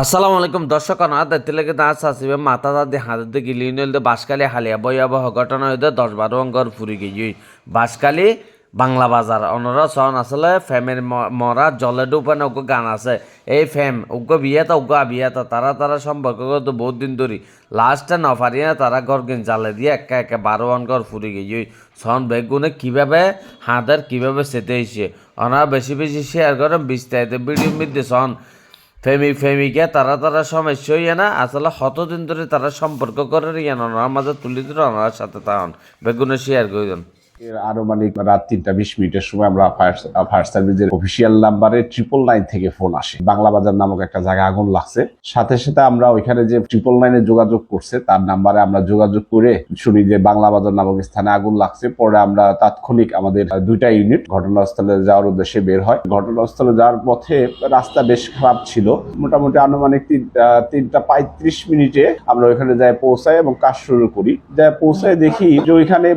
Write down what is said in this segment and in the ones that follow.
আসসালামু আলাইকুম, দর্শক না দেখতে লেগে না আসিবে মাথা দাদি হাতে গিলি নইলে বাসকালি হালিয়া ভয়াবহ ঘটনা হইতে দশ বারো অঙ্গর ফুরি গিয়ে বাসকালি বাংলা বাজার। অনরা সন আসলে ফেমের ম- মরা জলে ডুবানে ওকে গান আছে। এই ফেম ওকে বিয়েতা ওকে বিয়েতা তারা তারা সম্পর্ক তো বহুত দিন ধরি। লাস্টে নফারিয়া তারা ঘর গিন জালে দিয়ে একা একা বারো অঙ্গর ফুরি গিয়ে সন বেগুনে কীভাবে হাতের, কীভাবে সেতে এসে ওনারা বেশি বেশি শেয়ার করেন, বিস্তারিত ভিডিও মধ্যে সন প্রেমিক ফেমিকে তারা তারা সমস্যা হইয়া না, আসলে কতদিন ধরে তারা সম্পর্ক করে ইয়ে ওনার মাঝে তুলি ধরে ওনার সাথে তাহন বেগুনে শেয়ার করে এর আনুমানিক রাত তিনটা বিশ মিনিটের সময় আমরা ফায়ার সার্ভিসের অফিসিয়াল নাম্বারে ট্রিপল নাইন থেকে ফোন আসে। বাংলা বাজার নামক একটা জায়গায় আগুন লাগছে। সাথে সাথে আমরা ওইখানে যে ট্রিপল নাইনে যোগাযোগ করছে, তার নাম্বারে আমরা যোগাযোগ করে শুনি যে বাংলা বাজার নামক স্থানে আগুন লাগছে। পরে আমরা তাৎক্ষণিক আমাদের দুইটা ইউনিট ঘটনাস্থলে যাওয়ার উদ্দেশ্যে বের হয়। ঘটনাস্থলে যাওয়ার পথে রাস্তা বেশ খারাপ ছিল। মোটামুটি আনুমানিক তিনটা তিনটা পঁয়ত্রিশ মিনিটে আমরা ওইখানে যাই পৌঁছাই এবং কাজ শুরু করি। যাই পৌঁছায় দেখি যে ওইখানে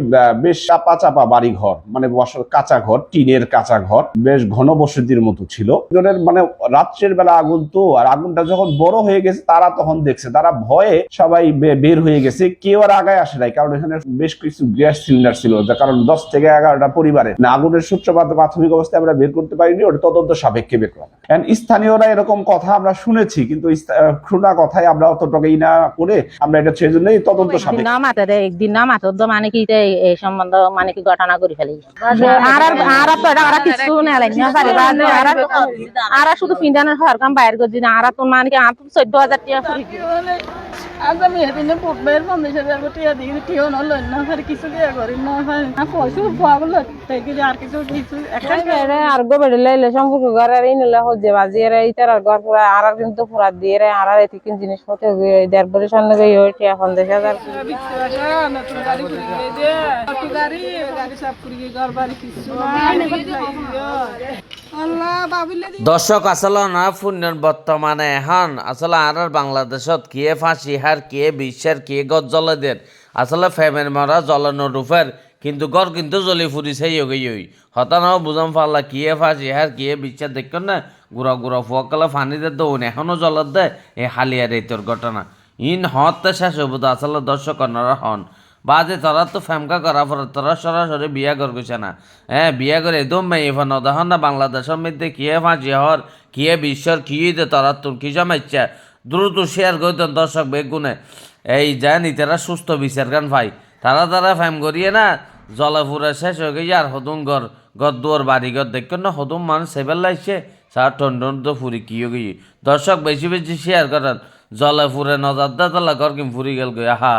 বেশ চাপা চাপা বাড়ি ঘর মানে কাঁচা ঘর টিনের কাঁচা ঘর বেশ ঘন বসতির মতো ছিল। জনের মানে রাত্রের বেলা আগুন তো আর আগুনটা যখন বড় হয়ে গেছে তারা তখন দেখছে তারা ভয়ে সবাই বের হয়ে গেছে কেউ আর আগায় আসে নাই কারণ এখানে বেশ কিছু গ্যাস সিলিন্ডার ছিল কারণ দশ থেকে এগারোটা পরিবারে। না আগুনের সূত্রপাত প্রাথমিক অবস্থায় আমরা বের করতে পারিনি ওটা তদন্ত সাপেক্ষে বের করা। স্থানীয়রা এরকম কথা আমরা শুনেছি কিন্তু শোনা কথায় আমরা অতটুকুই না করে আমরা এটা সেই জন্যই তদন্ত সাপেক্ষে একদিন না মাতে মানে কি এই সম্বন্ধ মানে কি ঘটনা করে ফেলি। আর আর আর তো এটা আর কিছু নেলাই না পারে আর আর শুধু পিন্ডানের সরকার বাইরে করে দিন আর তো মানে কি আর তো চোদ্দ হাজার টাকা করে আজ আমি এদিনে টিয়া টিও না কিছু দিয়ে করি না ফের না। পয়সা পাবলো থেকে আর কিছু কিছু একটা এরে আর গো বেড়ে লাইলে সম্পর্ক ঘর এই নিলে ঘর পুরা আর কিন্তু পুরা দিয়ে রে আর আর এতে কিন জিনিসপত্র দেড় বছর গিয়ে টিয়া দে আল্লাহ বাবিলে দর্শক আসলে না পুণ্যর বর্তমানে এখন আসলে আর বাংলাদেশত কিয়ে ফাঁসি হার কিয়ে বিশ্বের কিয়ে গজ জ্বলে দেন? আসলে ফেমের মরা জ্বলানো রূপের কিন্তু গড় কিন্তু জ্বলি ফুরিছে ইয়ে ইয়ে হতানাও বুঝাম পারলা কিয়ে ফাঁসি হার কিয়ে বিশ্বের দেখুন না গুড়া গুড়া ফুয়াকালে ফানিতে দৌন এখনও জ্বলত দেয় এই হালিয়ার এই তোর ঘটনা। ইন হতে শেষ হব তো আসলে দর্শক হন। বাজে, তোরা তো ফেমকা করা পরে, তোরা সরাসরি বিয়া কর গেছে না। হ্যাঁ বিয়া করে একদম মেয়ে ফোন দেখুন না বাংলাদেশের মধ্যে কিয়ে ফাঁসি হর কিয়ে বিশ্বর কিয়ে দে তোরা তোর কি জমাইছে দ্রুত শেয়ার করে দেন দর্শক বেগুনে। এই জানি তারা সুস্থ বিচার গান ভাই। তারা তারা ফেম করিয়ে না জলে ফুরে শেষ হয়ে গেছে আর হদুম ঘর ঘর দুয়ার বাড়ি ঘর দেখবেন না, হদুম মানুষ সেবেল লাগছে। সার টন টন তো ফুরি কি হয়ে গেছে। দর্শক বেশি বেশি শেয়ার করেন। জলে ফুরে নজর দা তালা ঘর কিম ফুরি গেল গো, আহা।